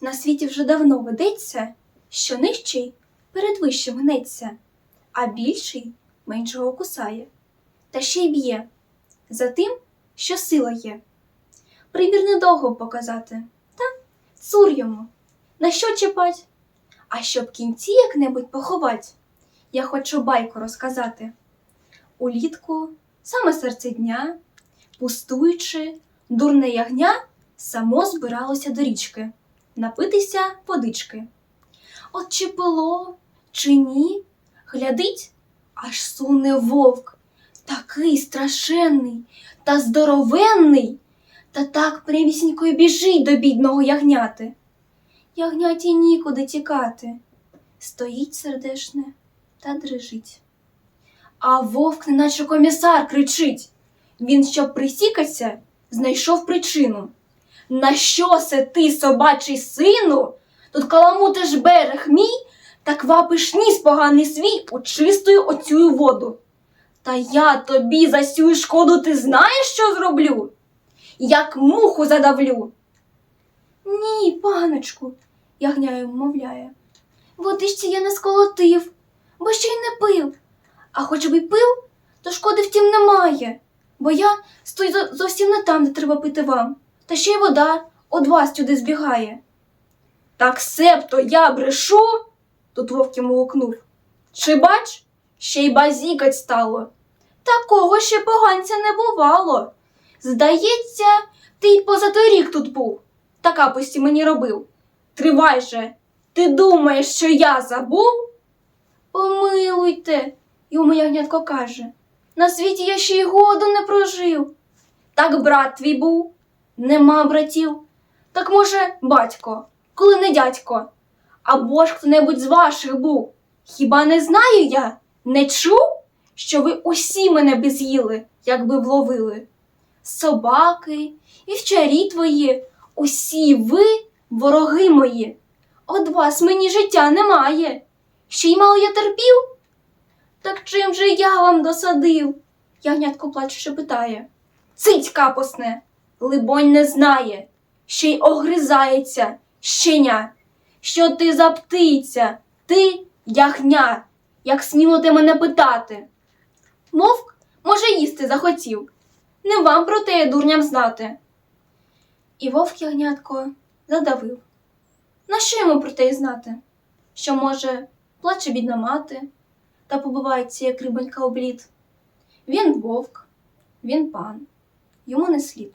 На світі вже давно ведеться, що нижчий перед вищим гнеться, а більший меншого кусає, та ще й б'є за тим, що сила є. Примір недовго показати, та цур йому. На що чіпать? А щоб кінці як-небудь поховать, я хочу байку розказати. Улітку, саме серце дня, пустуючи, дурне ягня само збиралося до річки напитися водички. От чи пило, чи ні, глядить, аж суне вовк, такий страшенний та здоровенний, та так прямісінько й біжить до бідного ягняти. Ягняті нікуди тікати, стоїть сердешне та дрижить. А вовк, неначе комісар, кричить. Він, щоб присікаться, знайшов причину. На що се ти, собачий сину, тут каламутиш берег мій, та квапиш ніс поганий свій у чистую оцю воду. Та я тобі за сю шкоду ти знаєш, що зроблю? Як муху задавлю. Ні, паночку, ягня йому мовляє. Водичці я не сколотив, бо ще й не пив. А хоч би й пив, то шкоди втім немає, бо я стою зовсім не там, де треба пити вам, та ще й вода од вас сюди збігає. Так себто я брешу, тут вовк йому гукнув. Чи бач, ще й базікать стало. Такого ще поганця не бувало. Здається, ти й поза той тут був, та капості мені робив. Тривай же, ти думаєш, що я забув? Помилуйте, йому ягнятко каже. На світі я ще й году не прожив. Так брат твій був, нема братів. Так може, батько, коли не дядько, або ж хто-небудь з ваших був. Хіба не знаю я, не чув, що ви усі мене би з'їли, якби вловили? Собаки, вівчарі твої, усі ви вороги мої. Од вас мені життя немає. Ще й мало я терпів? Так чим же я вам досадив? Ягнятко плачучи питає. Цить капосне, либонь не знає, ще й огризається, щеня. Що ти за птиця? Ти ягня, як сміло ти мене питати. Мовк, може, їсти захотів. Не вам про те дурням знати. І вовк ягнятко задавив. На що йому про те й знати? Що, може, плаче бідна мати, та побивається, як рибонька облід. Він вовк, він пан, йому не слід.